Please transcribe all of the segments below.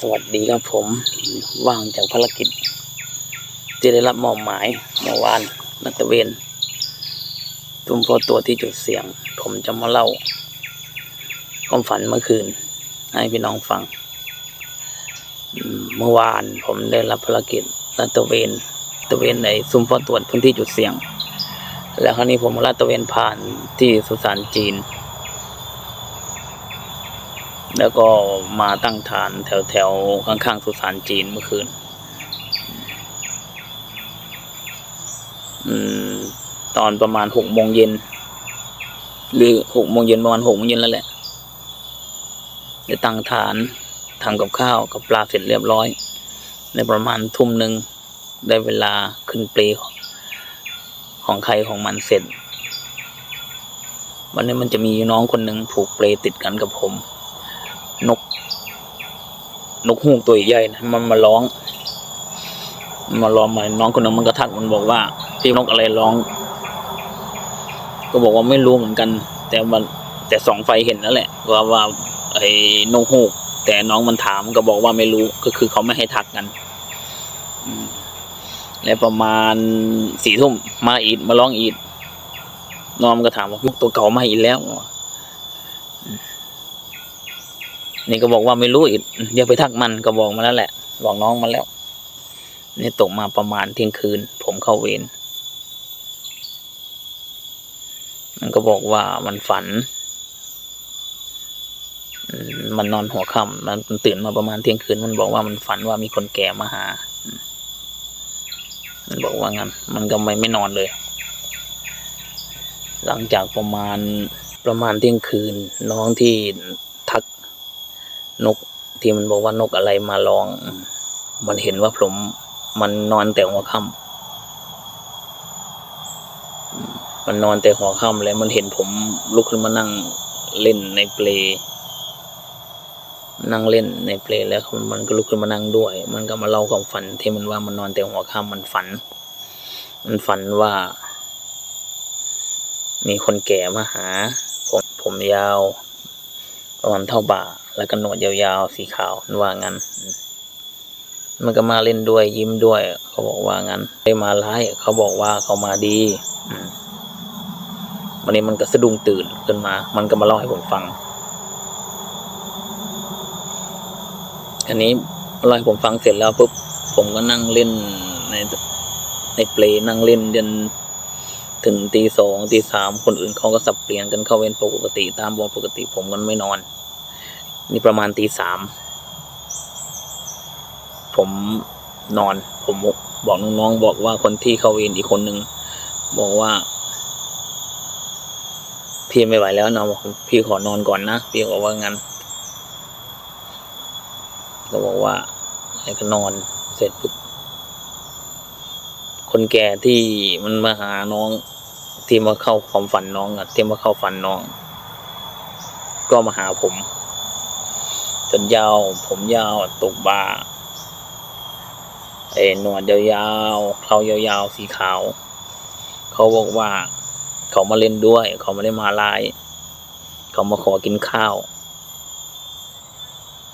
สวัสดีครับผมว่างจากภารกิจที่ได้รับมอบหมายเมื่อวานนัตเวนตุ่มโพตัวที่จุดเสียง ผมจะมาเล่าความฝันเมื่อคืน ให้พี่น้องฟัง เมื่อวานผมได้รับภารกิจลาตะเวนตะเวนในซุ้มเฝ้าตรวจพื้นที่จุดเสี่ยง แล้วคราวนี้ผมลาดตะเวนผ่านที่สุสานจีน แล้วก็มาตั้งฐานแถวแถวๆข้างๆสุสานจีนเมื่อคืนอตอนประมาณหกโมงเย็น หรือหกโมงเย็นประมาณหกโมงเย็นแล้วแหละได้ตั้งฐานทำกับข้าวกับปลาเสร็จเรียบร้อย ในประมาณทุ่มหนึ่งได้เวลาขึ้นเปลของใครของมันเสร็จ วันนี้มันจะมีน้องคนหนึ่งผูกเปลติดกันกับผม นก นกฮูกตัวใหญ่นะมันมาร้อง มาร้องมาน้องคนนึงมันก็ทักมันบอกว่าพี่นกอะไรร้อง ก็บอกว่าไม่รู้เหมือนกัน แต่มันแต่สองไฟเห็นแล้วแหละ ว่าว่า ไอ้นกฮูก แต่น้องมันถามก็บอกว่าไม่รู้ก็คือเขาไม่ให้ทักกันแล้วประมาณสี่ทุ่มมาอีกมาร้องอีกน้องมันก็ถามว่านกตัวเก่ามาอีกแล้ว นี่ก็บอกว่าไม่รู้อีกอย่าไปทักมันก็บอกมาแล้วแหละ บอกน้องมาแล้ว นี่ตกมาประมาณเที่ยงคืน ผมเข้าเวรมันก็บอกว่ามันฝัน มันนอนหัวค่ำมันตื่นมาประมาณเที่ยงคืน มันบอกว่ามันฝันว่ามีคนแก่มาหา มันบอกว่างั้น มันก็ไม่ไม่นอนเลย หลังจากประมาณประมาณเที่ยงคืนน้องที่ นกที่มันบอกว่านกอะไรมาลอง มันเห็นว่าผมมันนอนแต่หัวค่ำมมันนอนแต่หัวค่ำแล้วมันเห็นผมลุกขึ้นมานั่งเล่นในเปลนั่งเล่นในเปลแล้วมันก็ลุกขึ้นมานั่งด้วย มันก็มาเล่าความฝันที่มันว่ามันนอนแต่หัวค่ำมันฝัน มันฝันว่า มีคนแก่มาหา ผมผมยาวประมาณเท่าบ่า แล้วก็หนวดยาวๆ สีขาวมันว่างั้น มันก็มาเล่นด้วยยิ้มด้วย เขาบอกว่างั้นไม่มาร้าย เขาบอกว่าเขามาดีอืมวันนี้มันก็สะดุ้งตื่นขึ้นมา มันก็มาเล่าให้ผมฟัง อันนี้เล่าให้ผมฟังเสร็จแล้วปุ๊บผมก็นั่งเล่นในในเปลนั่งเล่นจนถึงตีสองตีสามคนอื่นเขาก็สับเปลี่ยนกันเข้าเวรปกติตามวงปกติผมก็ไม่นอน นี่ประมาณตีสามผมนอน ผมบอกน้องๆบอกว่าคนที่เข้าเวรอีกคนนึงบอกว่า พี่ไม่ไหวแล้วนะบอกพี่ขอนอนก่อนนะพี่บอกว่างั้นก็บอกว่าให้ก็นอนเสร็จปุ๊บคนแก่ที่มันมาหาน้อง ที่มาเข้าความฝันน้องอะที่มาเข้าฝันน้อง ก็มาหาผม นยาว ผมยาวตกบ่าเอหนวดยาวๆเขายาวๆสีขาว เขาบอกว่า เขามาเล่นด้วย เขาไม่ได้มาไล่เขามาขอกินข้าว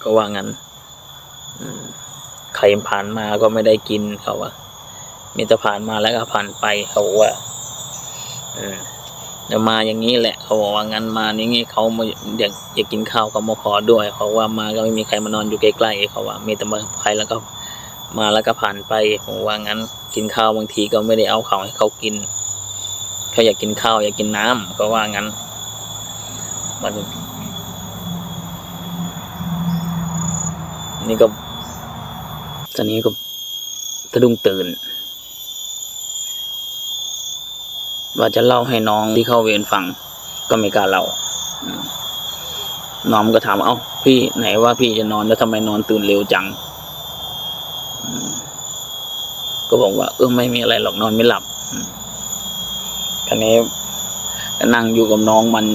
ก็ว่างั้นใครผ่านมาก็ไม่ได้กินเขาว่ามีแต่ผ่านมาแล้วก็ผ่านไปเขาบอกว่า อืม เดี๋ยวมาอย่างนี้แหละ เขาบอกว่างั้นมาอย่างนี้เขามาอยากอยากกินข้าวก็มาขอด้วยเขาว่ามาก็ไม่มีใครมานอนอยู่ใกล้ๆเขาว่ามีแต่มาใครแล้วก็มาแล้วก็ผ่านไปผมว่างั้นกินข้าวบางทีก็ไม่ได้เอาข้าให้เขากิน เขาอยากกินข้าวอยากกินน้ำก็ว่างั้นมันนี่ก็ตอนนี้ก็สะดุ้งตื่น ว่าจะเล่าให้น้องที่เข้าเวรฟังก็ไม่กล้าเล่าน้องก็ถามว่าเอ้าพี่ไหนว่าพี่จะนอนแล้วทำไมนอนตื่นเร็วจังก็บอกว่า เออไม่มีอะไรหรอกนอนไม่หลับคราวนี้นั่งอยู่กับน้องมัน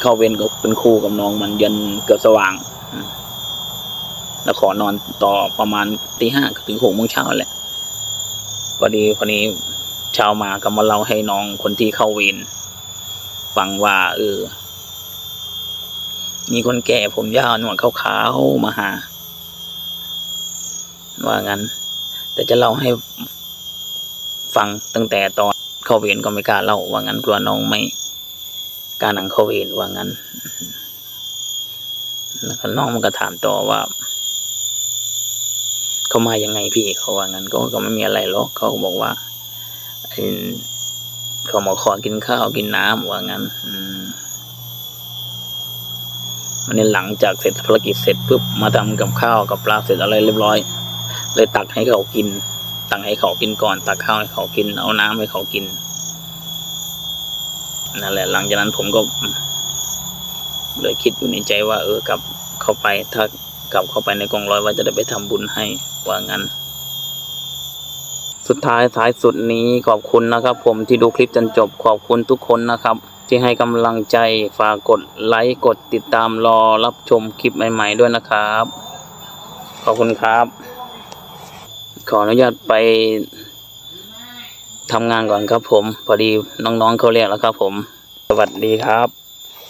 เข้าเวรก็เป็นคู่กับน้องมันยันเกือบสว่างแล้วขอนอนต่อประมาณตีห้าถึงหกโมงเช้าแหละพอดีพอนี้ ช้ามาก็มาเล่าให้น้องคนที่เข้าเวรฟังว่า เออ มีคนแก่ผมยาวหนวดขาวๆมาหา ว่างั้น แต่จะเล่าให้ฟังตั้งแต่ตอนเข้าเวรก็ไม่กล้าเล่าว่างั้นกลัวน้องไม่กล้าหนังเข้าเวรว่างั้นแล้วน้องมันก็ถามต่อว่าเขามายังไงพี่เขาว่างั้นก็ก็ไม่มีอะไรหรอกเขาบอกว่า เขามาขอกินข้าวกินน้ำว่างั้นอืมวันนี้หลังจากเสร็จภารกิจเสร็จปุ๊บมาทำกับข้าวกับปลาเสร็จอะไรเรียบร้อย เลยตักให้เขากิน ตักให้เขากินก่อน ตักข้าวให้เขากิน เอาน้ำให้เขากินนั่นแหละ หลังจากนั้นผมก็เลยคิดอยู่ในใจว่า เออกลับเข้าไปถ้ากลับเข้าไปในกองร้อยว่าจะได้ไปทำบุญให้ว่างั้น สุดท้ายท้ายสุดนี้ขอบคุณนะครับ ผมที่ดูคลิปจนจบขอบคุณทุกคนนะครับ ที่ให้กำลังใจฝากกดไลค์กดติดตามรอรับชมคลิปใหม่ ๆ ด้วยนะครับ ขอบคุณครับ ขออนุญาตไปทำงานก่อนครับผม พอดีน้องๆเขาเรียกแล้วครับผม สวัสดีครับ